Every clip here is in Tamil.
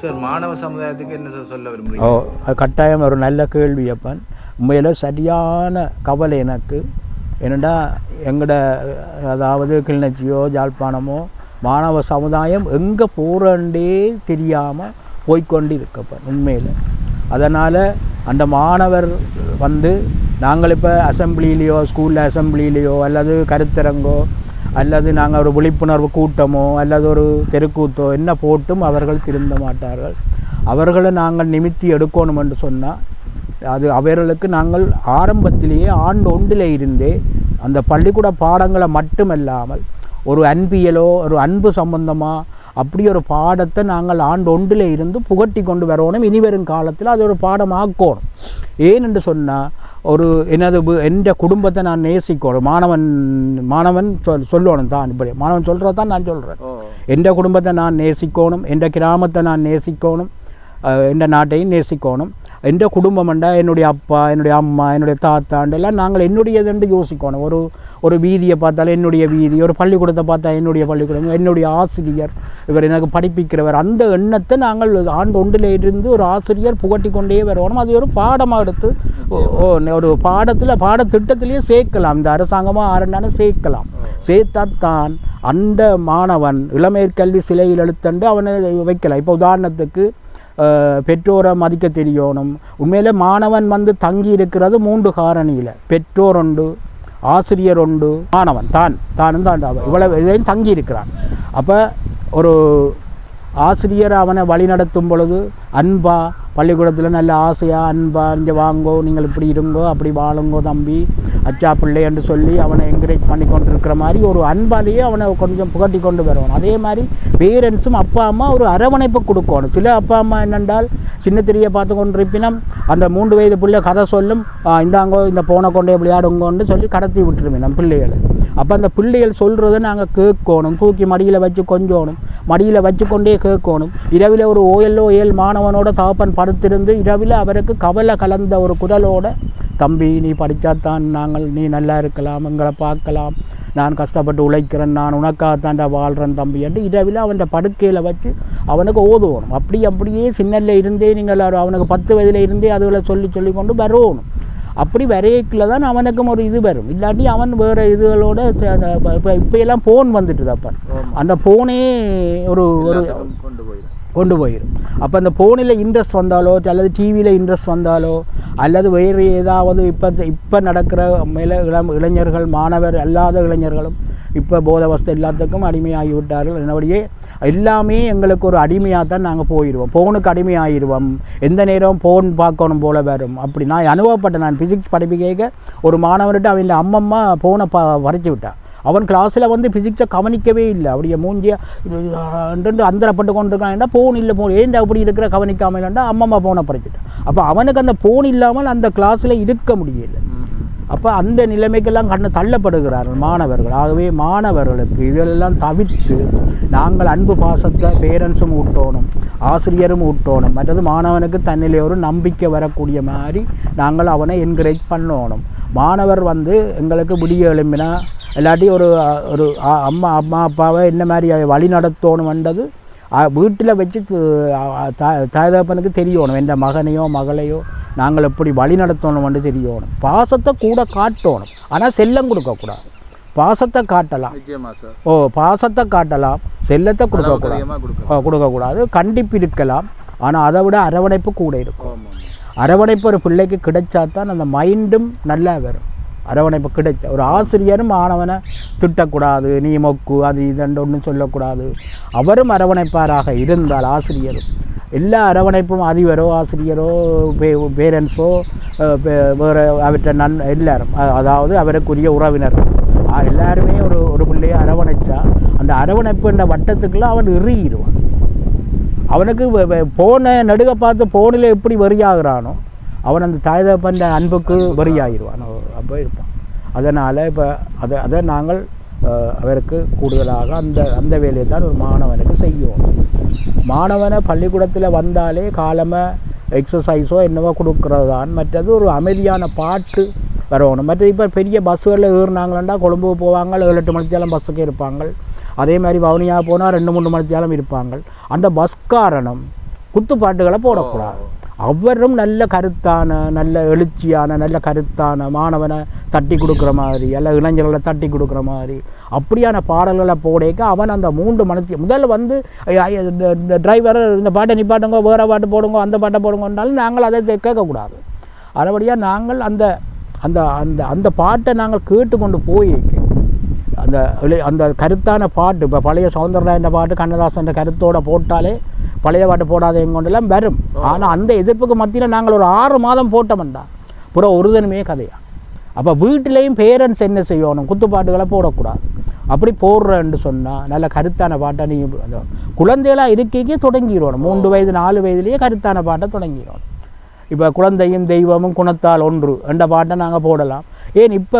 சார் மாணவ சமுதாயத்துக்கு என்ன சார் சொல்ல ஓ அது கட்டாயம் ஒரு நல்ல கேள்வி அப்பன். உண்மையில் சரியான கவலை எனக்கு. என்னடா எங்கட அதாவது கிளிநொச்சியோ ஜாழ்ப்பாணமோ மாணவ சமுதாயம் எங்கே போகிறண்டே தெரியாமல் போய்க்கொண்டு இருக்கப்பன் உண்மையில். அதனால் அந்த மாணவர் வந்து நாங்கள் இப்போ அசம்பிளிலேயோ ஸ்கூலில் அசம்பிளிலேயோ அல்லது கருத்தரங்கோ அல்லது நாங்கள் ஒரு விழிப்புணர்வு கூட்டமோ அல்லது ஒரு தெருக்கூத்தோ என்ன போட்டும் அவர்கள் திருந்த மாட்டார்கள். அவர்களை நாங்கள் நிமித்தி எடுக்கணும் என்று சொன்னால் அது அவர்களுக்கு நாங்கள் ஆரம்பத்திலேயே ஆண்டு ஒன்றில் இருந்தே அந்த பள்ளிக்கூட பாடங்களை மட்டுமல்லாமல் ஒரு அன்பியலோ ஒரு அன்பு சம்பந்தமாக அப்படி ஒரு பாடத்தை நாங்கள் ஆண்டு ஒன்றில் இருந்து புகட்டி கொண்டு வரணும். இனி வரும் காலத்தில் அது ஒரு பாடமாக்கணும். ஏன் என்று சொன்னால் ஒரு எனது வு- எந்த குடும்பத்தை நான் நேசிக்கணும்? மாணவன் மாணவன் சொல் சொல்லணும் தான் இப்படி. மாணவன் சொல்கிறத தான் நான் சொல்கிறேன் எந்த குடும்பத்தை நான் நேசிக்கணும்? எந்த கிராமத்தை நான் நேசிக்கணும்? எந்த நாட்டையும் நேசிக்கணும்? எந்த குடும்பம்ண்டா என்னுடைய அப்பா என்னுடைய அம்மா என்னுடைய தாத்தாண்டெல்லாம் நாங்கள் என்னுடையதுண்டு யோசிக்கணும் ஒரு ஒரு வீதியை பார்த்தாலும் என்னுடைய வீதி ஒரு பள்ளிக்கூடத்தை பார்த்தா என்னுடைய பள்ளிக்கூடம் என்னுடைய ஆசிரியர் இவர் எனக்கு படிப்பிக்கிறவர் அந்த எண்ணத்தை நாங்கள் ஆண்டு ஒன்றில் இருந்து ஒரு ஆசிரியர் புகட்டி கொண்டே வரணும் அது ஒரு பாடமாக எடுத்து ஒரு பாடத்தில் பாடத்திட்டத்திலேயே சேர்க்கலாம் இந்த அரசாங்கமாக ஆரண்டான சேர்க்கலாம் சேர்த்தாத்தான் அந்த மாணவன் இளமையர் கல்வி சிலையில் எழுத்தண்டு அவனை வைக்கலாம் இப்போ உதாரணத்துக்கு பெற்றோரை மதிக்க தெரியணும் உண்மையில் மாணவன் வந்து தங்கி இருக்கிறது மூன்று காரணியில். பெற்றோர் உண்டு ஆசிரியர் உண்டு மாணவன். தான் தானும் தான் இவ்வளவு இதையும் தங்கி இருக்கிறான். அப்போ ஒரு ஆசிரியர் அவனை வழிநடத்தும் பொழுது அன்பா பள்ளிக்கூடத்தில் நல்ல ஆசையாக அன்பாக இங்கே வாங்கோ நீங்கள் இப்படி இருங்கோ அப்படி வாழுங்கோ தம்பி அச்சா பிள்ளை என்று சொல்லி அவனை என்கரேஜ் பண்ணி கொண்டு இருக்கிற மாதிரி ஒரு அன்பாலேயே அவனை கொஞ்சம் புகட்டி கொண்டு வரணும் அதே மாதிரி பேரண்ட்ஸும் அப்பா அம்மா ஒரு அரவணைப்பு கொடுக்கணும். சில அப்பா அம்மா என்னென்றால் சின்ன திரியை பார்த்து கொண்டு இருப்பினும் அந்த மூன்று வயது பிள்ளை கதை சொல்லும் இந்தாங்கோ இந்த போனை கொண்டே விளையாடுங்கோன்னு சொல்லி கடத்தி விட்டுருவேன் நம்ம பிள்ளைகளை. அப்போ அந்த பிள்ளைகள் சொல்கிறத நாங்கள் கேட்கணும். தூக்கி மடியில் வச்சு கொஞ்சணும். மடியில் வச்சு கொண்டே கேட்கணும். இரவில் ஒரு ஓயல் ஏழு மாணவனோட தாப்பன் படுத்திருந்து இரவில் அவருக்கு கவலை கலந்த ஒரு குரலோட தம்பி நீ படித்தாத்தான் நாங்கள் நீ நல்லா இருக்கலாம் எங்களை பார்க்கலாம். நான் கஷ்டப்பட்டு உழைக்கிறேன் நான் உனக்காகத்தாண்டா வாழ்கிறேன் தம்பி என்று இரவில் அவன் படுக்கையில் வச்சு அவனுக்கு ஓதுவணும். அப்படி அப்படியே சின்னல்ல இருந்தே நீங்கள் அவனுக்கு பத்து வயதில் இருந்தே அதுகளை சொல்லி சொல்லி கொண்டு வரணும் அப்படி வரையக்குள்ள தான் அவனுக்கும் ஒரு இது வரும். இல்லாட்டி அவன் வேறு இதுகளோட இப்போ இப்போ எல்லாம் ஃபோன் வந்துட்டுது அப்போ. அந்த ஃபோனே ஒரு ஒரு கொண்டு போயிடும் கொண்டு போயிடும் அப்போ அந்த ஃபோனில் இன்ட்ரெஸ்ட் வந்தாலோ அல்லது டிவியில் இன்ட்ரெஸ்ட் வந்தாலோ அல்லது வேறு ஏதாவது இப்போ இப்போ நடக்கிற மேல இளம் இளைஞர்கள் மாணவர் அல்லாத இளைஞர்களும் இப்போ போதவஸ்தை எல்லாத்துக்கும் அடிமையாகி விட்டார்கள் என்னபடியே எல்லாமே எங்களுக்கு ஒரு அடிமையாக தான் நாங்கள் போயிடுவோம் ஃபோனுக்கு அடிமையாகிடுவோம் எந்த நேரம் ஃபோன் பார்க்கணும் போல வரும். அப்படி நான் அனுபவப்பட்டேன். நான் ஃபிசிக்ஸ் படிப்பு கேட்க ஒரு மாணவர்கிட்ட அவன் அம்மம்மா ஃபோனை ப வரைச்சி விட்டான் அவன் கிளாஸில் வந்து ஃபிசிக்ஸை கவனிக்கவே இல்லை. அப்படியே மூஞ்சிய அந்தரப்பட்டு கொண்டு இருக்கான்டா ஃபோன் இல்லை ஃபோன் ஏன்டா அப்படி இருக்கிற கவனிக்காமல் இல்லைண்டா அம்மம்மா ஃபோனை பறிச்சிட்டான் அப்போ அவனுக்கு அந்த ஃபோன் இல்லாமல் அந்த கிளாஸில் இருக்க முடியல. அப்போ அந்த நிலைமைக்கெல்லாம் கண்ணு தள்ளப்படுகிறார்கள் மாணவர்கள். ஆகவே மாணவர்களுக்கு இதெல்லாம் தவிர்த்து நாங்கள் அன்பு பாசத்தை பேரண்ட்ஸும் ஊட்டணும் ஆசிரியரும் ஊட்டணும். மற்றது மாணவனுக்கு தன்னிலே ஒரு நம்பிக்கை வரக்கூடிய மாதிரி நாங்கள் அவனை என்கரேஜ் பண்ணணும். மாணவர் வந்து எங்களுக்கு விடிய எழும்பினா இல்லாட்டி ஒரு ஒரு அம்மா அம்மா அப்பாவை என்ன மாதிரி வழி நடத்தணும்ன்றது வீட்டில் வச்சு தாயதப்பனுக்கு தெரியணும். எந்த மகனையோ மகளையோ நாங்கள் எப்படி வழி நடத்தணும்னு தெரியணும். பாசத்தை கூட காட்டணும். ஆனால் செல்லம் கொடுக்கக்கூடாது. பாசத்தை காட்டலாம். ஓ பாசத்தை காட்டலாம். செல்லத்தை கொடுக்கக்கூடாது. கொடுக்கக்கூடாது. கண்டிப்பு இருக்கலாம். ஆனால் அதை விட அரவணைப்பு கூட இருக்கும். அரவணைப்பு ஒரு பிள்ளைக்கு கிடைச்சா தான் அந்த மைண்டும் நல்லா வரும். அரவணைப்பு கிடைச்ச ஒரு ஆசிரியரும் மாணவனை திட்டக்கூடாது நீ மொக்கு அது இதண்டு ஒன்றும் சொல்லக்கூடாது. அவரும் அரவணைப்பாராக இருந்தால் ஆசிரியரும். எல்லா அரவணைப்பும் அதிபரோ ஆசிரியரோ பே பேரண்ட்ஸோ வேறு அவற்றை நன் எல்லாரும் அதாவது அவருக்குரிய உறவினர். எல்லாருமே ஒரு ஒரு பிள்ளையை அரவணைச்சா அந்த அரவணைப்புன்ற வட்டத்துக்குள்ள அவன் இறுகிடுவான். அவனுக்கு போனை நடுக பார்த்து போனில் எப்படி வெறியாகிறானோ அவன் அந்த தாய் தகப்பன் அன்புக்கு வெறியாகிடுவான் போயிருப்பான் இருப்பான் அதனால் இப்போ அதை அதை நாங்கள் அவருக்கு கூடுதலாக அந்த அந்த வேலையை தான் ஒரு மாணவனுக்கு செய்யும் மாணவனை பள்ளிக்கூடத்தில் வந்தாலே காலமாக எக்ஸசைஸோ என்னவோ கொடுக்குறது தான். மற்றது ஒரு அமைதியான பாட்டு வரணும். மற்றது இப்போ பெரிய பஸ்ஸுகளில் ஏறினாங்களா கொழும்பு போவாங்க ஏழு எட்டு மணித்தாலும் பஸ்ஸுக்கு இருப்பாங்க. அதே மாதிரி வவுனியா போனால் ரெண்டு மூணு மணித்தாலும் இருப்பாங்க. அந்த பஸ் காரணம் குத்துப்பாட்டுகளை போடக்கூடாது. அவரும் நல்ல கருத்தான நல்ல எழுச்சியான நல்ல கருத்தான மாணவனை தட்டி கொடுக்குற மாதிரி அல்ல இளைஞர்களை தட்டி கொடுக்குற மாதிரி அப்படியான பாடல்களை போடேக்க அவன் அந்த மூன்று மனத்தி முதல்ல வந்து இந்த- இந்த டிரைவர் இந்த பாட்டை நிப்பாட்டுங்க வேறு பாட்டு போடுங்க அந்த பாட்டை போடுங்கன்னாலும் நாங்கள் அதை கேட்கக்கூடாது. அதுபடியாக நாங்கள் அந்த அந்த அந்த அந்த பாட்டை நாங்கள் கேட்டுக்கொண்டு போய் அந்த அந்த கருத்தான பாட்டு இப்போ பழைய சௌந்தரராஜன் பாட்டு கண்ணதாசன் கருத்தோடு போட்டாலே பழைய பாட்டு போடாத எங்கொண்டெல்லாம் வரும். ஆனால் அந்த எதிர்ப்புக்கு மத்தியில் நாங்கள் ஒரு ஆறு மாதம் போட்டோம்டா. புறம் ஒரு தினமே கதையா. அப்போ வீட்டிலையும் பேரண்ட்ஸ் என்ன செய்யணும்? குத்துப்பாட்டுகளை போடக்கூடாது. அப்படி போடுறேன்னு சொன்னால் நல்ல கருத்தான பாட்டை நீ அந்த குழந்தைகளாக இருக்கைக்கே தொடங்கிடணும். மூன்று வயது நாலு வயதுலேயே கருத்தான பாட்டை தொடங்கிடணும். இப்போ குழந்தையும் தெய்வமும் குணத்தால் ஒன்று. என்ற பாட்டை நாங்கள் போடலாம். ஏன் இப்போ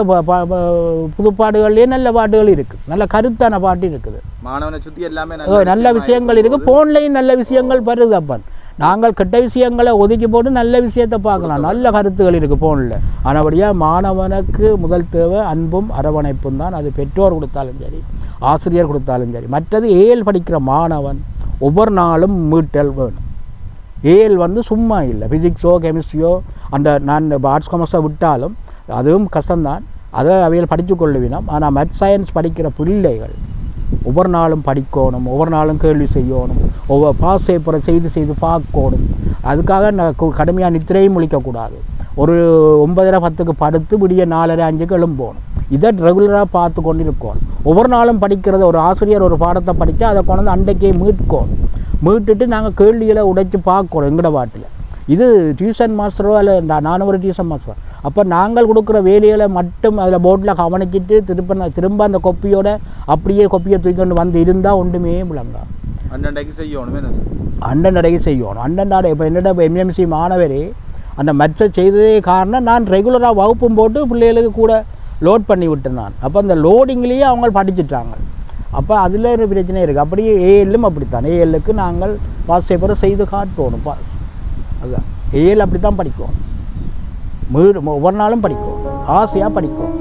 புதுப்பாடுகள்லேயே நல்ல பாட்டுகள் இருக்குது நல்ல கருத்தான பாட்டு இருக்குது. மாணவனை சுத்தி எல்லாமே நல்ல விஷயங்கள் இருக்குது ஃபோன்லேயும் நல்ல விஷயங்கள் வருது அப்பன். நாங்கள் கெட்ட விஷயங்களை ஒதுக்கி போட்டு நல்ல விஷயத்தை பார்க்கலாம். நல்ல கருத்துகள் இருக்குது ஃபோனில் ஆனபடியாக மாணவனுக்கு முதல் தேவை அன்பும் அரவணைப்பும் தான். அது பெற்றோர் கொடுத்தாலும் சரி ஆசிரியர் கொடுத்தாலும் சரி. மற்றது ஏஎல் படிக்கிற மாணவன் ஒவ்வொரு நாளும் மீட்டல் வேணும். ஏஎல் வந்து சும்மா இல்லை. ஃபிசிக்ஸோ கெமிஸ்ட்ரியோ அந்த நான் ஆர்ட்ஸ் காமர்ஸை விட்டாலும் அதுவும் கஷ்டம்தான். அதை அவைகள் படித்து கொள்ளுவினோம் ஆனால் மேத் சயின்ஸ் படிக்கிற பிள்ளைகள் ஒவ்வொரு நாளும் படிக்கணும் ஒவ்வொரு நாளும் கேள்வி செய்யணும் ஒவ்வொரு பாஸ் பேப்பரை செய்து செய்து பார்க்கணும். அதுக்காக நான் கடுமையாக நித்திரையும் முழிக்கக்கூடாது. ஒரு ஒன்பதரை பத்துக்கு படுத்து விடிய நாலரை அஞ்சுக்கு எழும்போணும். இதை ரெகுலராக பார்த்து கொண்டு இருக்கணும் ஒவ்வொரு நாளும் படிக்கிறத ஒரு ஆசிரியர் ஒரு பாடத்தை படித்தா அதை கொண்டு அண்டைக்கே மீட்கணும். மீட்டுட்டு நாங்கள் கேள்விகளை உடைச்சி பார்க்கணும் எங்கட பாட்டில். இது டியூஷன் மாஸ்டரோ அல்ல நான் நானும் ஒரு டியூஷன் மாஸ்டரோ அப்போ நாங்கள் கொடுக்குற வேலைகளை மட்டும் அதில் போர்டில் கவனிச்சிட்டு திரும்ப நான் திரும்ப அந்த கொப்பியோட அப்படியே கொப்பியை தூக்கிட்டு வந்து இருந்தால் ஒன்றுமே விளங்கா. அண்ணன்டைக்கு செய்யணும் நடையை செய்யணும். அண்டன் நடை இப்போ என்னடா இப்போ எம்எம்சி மாணவரே அந்த மெச்சை செய்ததே காரணம் நான் ரெகுலராக வகுப்பும் போட்டு பிள்ளைகளுக்கு கூட லோட் பண்ணி விட்டேன் நான். அப்போ அந்த லோடிங்லேயே அவங்க படிச்சிட்டாங்க. அப்போ அதில் ஒரு பிரச்சனை இருக்குது அப்படியே ஏஎல்லும் அப்படித்தான். ஏஎல்லுக்கு நாங்கள் பாஸ் பேப்பரை செய்து காட்டணும் பா அதுதான். ஏழு அப்படி தான் படிக்கும். மீ ஒவ்வொரு நாளும் படிக்கும். ஆசையாக படிக்கும்.